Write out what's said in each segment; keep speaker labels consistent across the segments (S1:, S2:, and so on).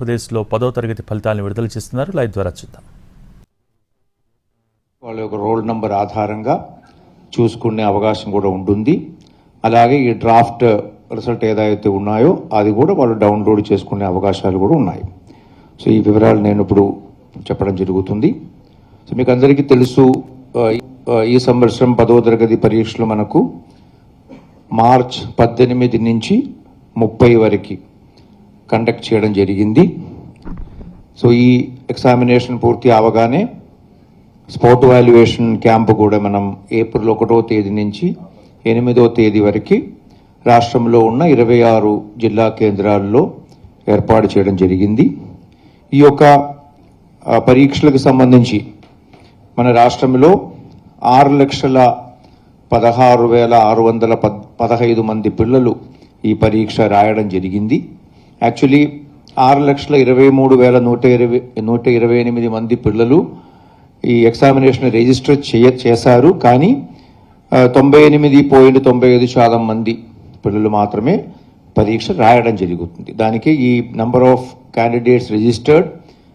S1: ఆంధ్రప్రదేశ్లో పదో తరగతి ఫలితాలను విడుదల చేస్తున్నారు. లైవ్ ద్వారా చూద్దాం.
S2: వాళ్ళ యొక్క రోల్ నంబర్ ఆధారంగా చూసుకునే అవకాశం కూడా ఉంటుంది. అలాగే ఈ డ్రాఫ్ట్ రిజల్ట్ ఏదైతే ఉన్నాయో అది కూడా వాళ్ళు డౌన్లోడ్ చేసుకునే అవకాశాలు కూడా ఉన్నాయి. సో ఈ వివరాలు నేను ఇప్పుడు చెప్పడం జరుగుతుంది. సో మీకు అందరికీ తెలుసు ఈ- ఈ సంవత్సరం పదవ తరగతి పరీక్షలు మనకు మార్చ్ పద్దెనిమిది నుంచి ముప్పై వరకు కండక్ట్ చేయడం జరిగింది. సో ఈ ఎగ్జామినేషన్ పూర్తి అవగానే స్పోర్ట్ వాల్యుయేషన్ క్యాంపు కూడా మనం ఏప్రిల్ ఒకటో తేదీ నుంచి ఎనిమిదో తేదీ వరకు రాష్ట్రంలో ఉన్న ఇరవై ఆరు జిల్లా కేంద్రాల్లో ఏర్పాటు చేయడం జరిగింది. ఈ యొక్క పరీక్షలకు సంబంధించి మన రాష్ట్రంలో ఆరు లక్షల పదహారు వేల ఆరు వందల పద్ పదహైదు మంది పిల్లలు ఈ పరీక్ష రాయడం జరిగింది. యాక్చువల్లీ ఆరు లక్షల ఇరవై మూడు వేల నూట ఇరవై నూట ఇరవై ఎనిమిది మంది పిల్లలు ఈ ఎగ్జామినేషన్ రిజిస్టర్ చేయ చేశారు. కానీ తొంభై ఎనిమిది పాయింట్ తొంభై ఐదు శాతం మంది పిల్లలు మాత్రమే పరీక్ష రాయడం జరుగుతుంది. దానికి ఈ number of candidates registered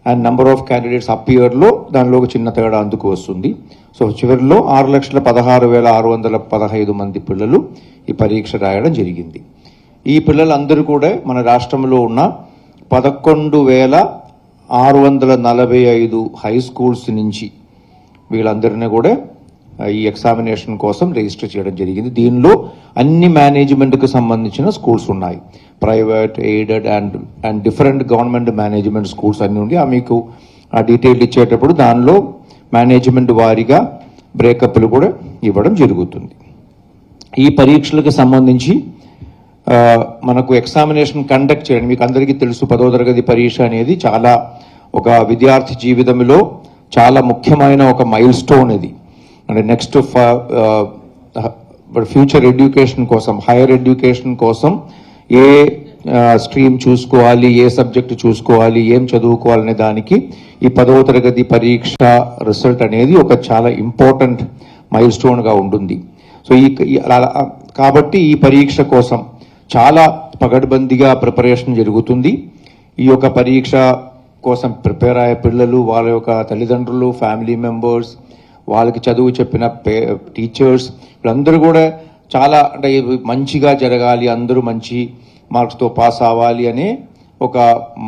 S2: and number of candidates అపియర్లో దానిలో ఒక చిన్న తేడా అందుకు వస్తుంది. సో చివరిలో ఆరు లక్షల పదహారు వేల ఆరు వందల పదహైదు మంది పిల్లలు ఈ పరీక్ష రాయడం జరిగింది. ఈ పిల్లలందరూ కూడా మన రాష్ట్రంలో ఉన్న పదకొండు వేల ఆరు వందల నలభై ఐదు హై స్కూల్స్ నుంచి వీళ్ళందరినీ కూడా ఈ ఎగ్జామినేషన్ కోసం రిజిస్టర్ చేయడం జరిగింది. దీనిలో అన్ని మేనేజ్మెంట్కి సంబంధించిన స్కూల్స్ ఉన్నాయి. Private aided and and different government management schools అన్ని ఉండి ఆ మీకు ఆ డీటెయిల్ ఇచ్చేటప్పుడు దానిలో మేనేజ్మెంట్ వారీగా బ్రేకప్లు కూడా ఇవ్వడం జరుగుతుంది. ఈ పరీక్షలకు సంబంధించి మనకు ఎగ్జామినేషన్ కండక్ట్ చేయడం. మీకు అందరికీ తెలుసు పదో తరగతి పరీక్ష అనేది చాలా ఒక విద్యార్థి జీవితంలో చాలా ముఖ్యమైన ఒక మైల్ స్టోన్ ఇది. అంటే నెక్స్ట్ ఫ్యూచర్ ఎడ్యుకేషన్ కోసం హైయర్ ఎడ్యుకేషన్ కోసం ఏ స్ట్రీమ్ చూసుకోవాలి ఏ సబ్జెక్ట్ చూసుకోవాలి ఏం చదువుకోవాలనే దానికి ఈ పదవ తరగతి పరీక్ష రిజల్ట్ అనేది ఒక చాలా ఇంపార్టెంట్ మైల్ స్టోన్గా ఉంటుంది. సో ఈ కాబట్టి ఈ పరీక్ష కోసం చాలా పగడ్బందీగా ప్రిపరేషన్ జరుగుతుంది. ఈ యొక్క పరీక్ష కోసం ప్రిపేర్ అయ్యే పిల్లలు వాళ్ళ యొక్క తల్లిదండ్రులు ఫ్యామిలీ మెంబర్స్ వాళ్ళకి చదువు చెప్పిన పే టీచర్స్ వీళ్ళందరూ కూడా చాలా అంటే మంచిగా జరగాలి అందరూ మంచి మార్క్స్తో పాస్ అవ్వాలి అనే ఒక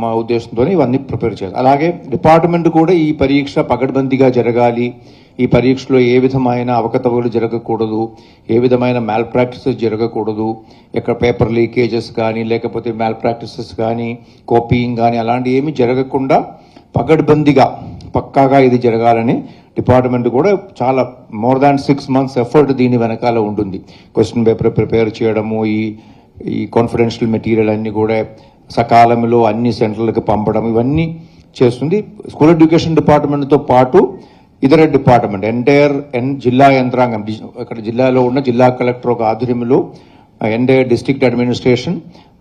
S2: మా ఉద్దేశంతో ఇవన్నీ ప్రిపేర్ చేయాలి. అలాగే డిపార్ట్మెంట్ కూడా ఈ పరీక్ష పగడ్బందీగా జరగాలి ఈ పరీక్షలో ఏ విధమైన అవకతవకలు జరగకూడదు ఏ విధమైన మ్యాల్ ప్రాక్టీసెస్ జరగకూడదు ఎక్కడ పేపర్ లీకేజెస్ కానీ లేకపోతే మ్యాల్ ప్రాక్టీసెస్ కానీ కాపీయింగ్ కానీ అలాంటివి ఏమీ జరగకుండా పగడ్బందీగా పక్కాగా ఇది జరగాలని డిపార్ట్మెంట్ కూడా చాలా more than six months effort దీని వెనకాల ఉంటుంది. క్వశ్చన్ పేపర్ ప్రిపేర్ చేయడము ఈ ఈ కాన్ఫిడెన్షియల్ మెటీరియల్ అన్నీ కూడా సకాలంలో అన్ని సెంటర్లకు పంపడం ఇవన్నీ చేస్తుంది. స్కూల్ ఎడ్యుకేషన్ డిపార్ట్మెంట్తో పాటు ఇతర డిపార్ట్మెంట్. ఎంటైర్ ఎన్ జిల్లా యంత్రాంగం ఇక్కడ జిల్లాలో ఉన్న జిల్లా కలెక్టర్ ఒక ఆధ్వర్యంలో ఎంటైర్ డిస్ట్రిక్ట్ అడ్మినిస్ట్రేషన్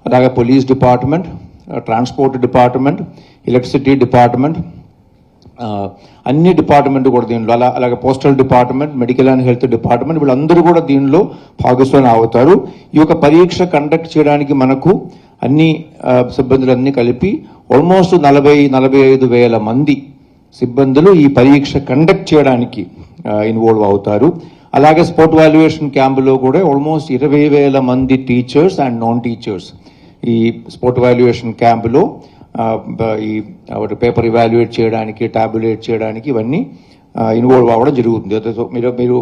S2: అలాగే police department transport department electricity department అన్ని డిపార్ట్మెంట్ కూడా దీనిలో అలా అలాగే postal department medical and health department వీళ్ళందరూ కూడా దీనిలో భాగస్వామి అవుతారు. ఈ యొక్క పరీక్ష కండక్ట్ చేయడానికి మనకు అన్ని సిబ్బందులన్నీ కలిపి ఆల్మోస్ట్ నలభై నలభై ఐదు వేల మంది సిబ్బందులు ఈ పరీక్ష కండక్ట్ చేయడానికి ఇన్వాల్వ్ అవుతారు. అలాగే స్పోర్ట్ వాల్యుయేషన్ క్యాంపులో కూడా ఆల్మోస్ట్ ఇరవై వేల మంది టీచర్స్ అండ్ నాన్ టీచర్స్ ఈ స్పోర్ట్ వాల్యుయేషన్ క్యాంపులో ఈ పేపర్ ఇవాల్యుయేట్ చేయడానికి టాబ్యులేట్ చేయడానికి ఇవన్నీ ఇన్వాల్వ్ అవ్వడం జరుగుతుంది. మీరు మీరు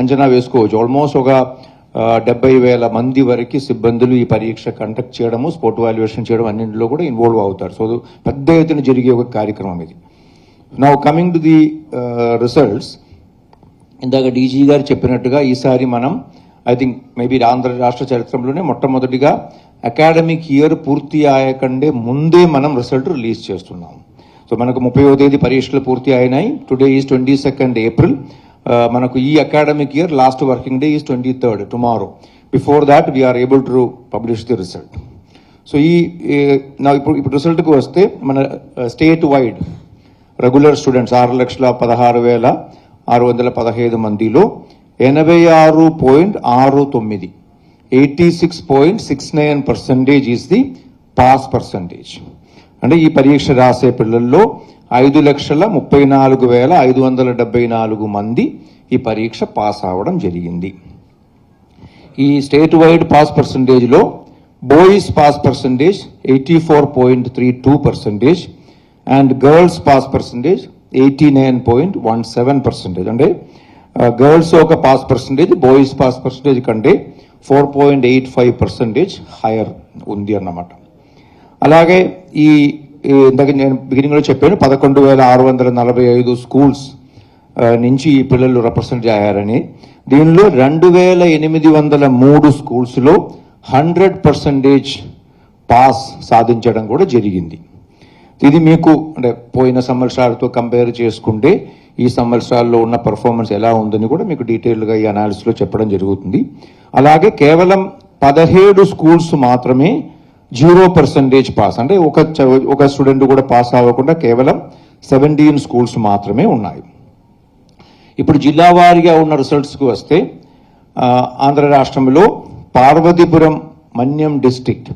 S2: అంచనా వేసుకోవచ్చు. ఆల్మోస్ట్ ఒక డెబ్బై వేల మంది వరకు సిబ్బందులు ఈ పరీక్ష కండక్ట్ చేయడము స్పోర్ట్ వాల్యుయేషన్ చేయడం అన్నింటిలో కూడా ఇన్వాల్వ్ అవుతారు. సో పెద్ద ఎత్తున జరిగే ఒక కార్యక్రమం ఇది. Now coming to the results ఇందాక డీజీ గారు చెప్పినట్టుగా ఈసారి మనం ఐ థింక్ మేబీ ఆంధ్ర రాష్ట్ర చరిత్రలోనే మొట్టమొదటిగా అకాడమిక్ ఇయర్ పూర్తి అయ్యకండే ముందే మనం రిజల్ట్ రిలీజ్ చేస్తున్నాం. సో మనకు ముప్పైవ తేదీ పరీక్షలు పూర్తి అయినాయి. Today is twenty second April మనకు ఈ academic year last working day is twenty third tomorrow before that we're able to publish the result so ఈ నా ఇప్పుడు ఇప్పుడు రిజల్ట్కి వస్తే మన uh, state wide regular students ఆరు లక్షల పదహారు వేల ఆరు వందల పదహైదు మందిలో ఎనభై ఆరు పాయింట్ ఆరు తొమ్మిది eighty six point six nine percentage is the pass percentage. అంటే ఈ పరీక్ష రాసే పిల్లల్లో ఐదు లక్షల ముప్పై నాలుగు వేల ఐదు వందల డెబ్బై నాలుగు మంది ఈ పరీక్ష పాస్ అవ్వడం జరిగింది. ఈ state wide pass పర్సంటేజ్లో boys pass percentage eighty four point three two percentage and girls pass percentage eighty nine point one seven percentage అంటే గర్ల్స్ ఒక pass percentage boys pass percentage కంటే four point eight five percentage higher ఉంది అన్నమాట. అలాగే ఈ ఇందాక నేను బిగినింగ్లో చెప్పాను పదకొండు వేల ఆరు వందల నలభై ఐదు స్కూల్స్ నుంచి ఈ పిల్లలు రిప్రజెంట్ అయ్యారని. దీనిలో రెండు వేల ఎనిమిది వందల మూడు స్కూల్స్లో హండ్రెడ్ పర్సంటేజ్ పాస్ సాధించడం కూడా జరిగింది. ఇది మీకు అంటే పోయిన సంవత్సరాలతో కంపేర్ చేసుకుంటే ఈ సంవత్సరాల్లో ఉన్న పర్ఫార్మెన్స్ ఎలా ఉందని కూడా మీకు డీటెయిల్గా ఈ అనాలిసిస్లో చెప్పడం జరుగుతుంది. అలాగే కేవలం పదహేడు స్కూల్స్ మాత్రమే జీరో పర్సంటేజ్ పాస్ అంటే ఒక చ- ఒక స్టూడెంట్ కూడా పాస్ అవ్వకుండా కేవలం సెవెంటీన్ స్కూల్స్ మాత్రమే ఉన్నాయి. ఇప్పుడు జిల్లా వారీగా ఉన్న రిజల్ట్స్కి వస్తే ఆంధ్ర రాష్ట్రంలో Parvathipuram Manyam district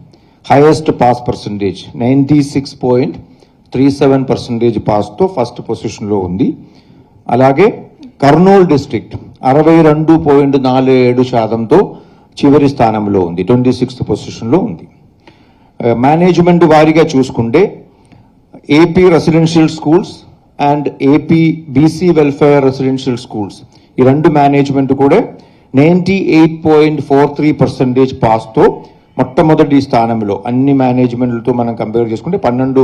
S2: highest pass percentage ninety six point three seven percentage పాస్తో first పొజిషన్లో ఉంది. అలాగే కర్నూలు డిస్ట్రిక్ట్ అరవై రెండు పాయింట్ నాలుగు ఏడు శాతంతో చివరి స్థానంలో ఉంది ట్వంటీ సిక్స్త్ పొజిషన్లో ఉంది. మేనేజ్మెంట్ వారీగా చూసుకుంటే AP residential schools and AP BC welfare residential schools ఈ రెండు మేనేజ్మెంట్ కూడా ninety eight point four three percentage పాస్తో మొట్టమొదటి స్థానంలో అన్ని మేనేజ్మెంట్లతో మనం కంపేర్ చేసుకుంటే పన్నెండు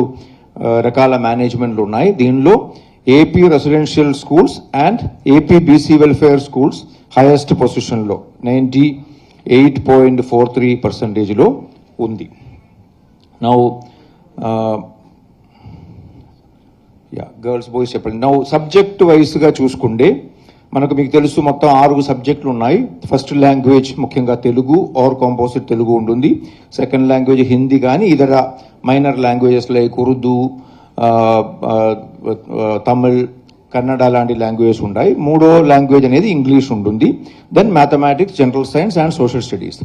S2: రకాల మేనేజ్మెంట్లు ఉన్నాయి. దీనిలో AP residential schools and AP BC welfare schools highest పొజిషన్లో ninety eight point four three పర్సెంటేజ్లో ఉంది. నౌ యా గర్ల్స్ బాయ్స్ చెప్పండి. నౌ సబ్జెక్ట్ వైస్గా చూసుకుంటే మనకు మీకు తెలుసు మొత్తం ఆరు సబ్జెక్టులు ఉన్నాయి. ఫస్ట్ లాంగ్వేజ్ ముఖ్యంగా తెలుగు ఆర్ కాంపోజిట్ తెలుగు ఉంటుంది. సెకండ్ లాంగ్వేజ్ హిందీ కానీ ఇతర minor languages like Urdu Tamil Kannada లాంటి లాంగ్వేజెస్ ఉంటాయి. మూడో లాంగ్వేజ్ అనేది ఇంగ్లీష్ ఉంటుంది. Then mathematics general science and social studies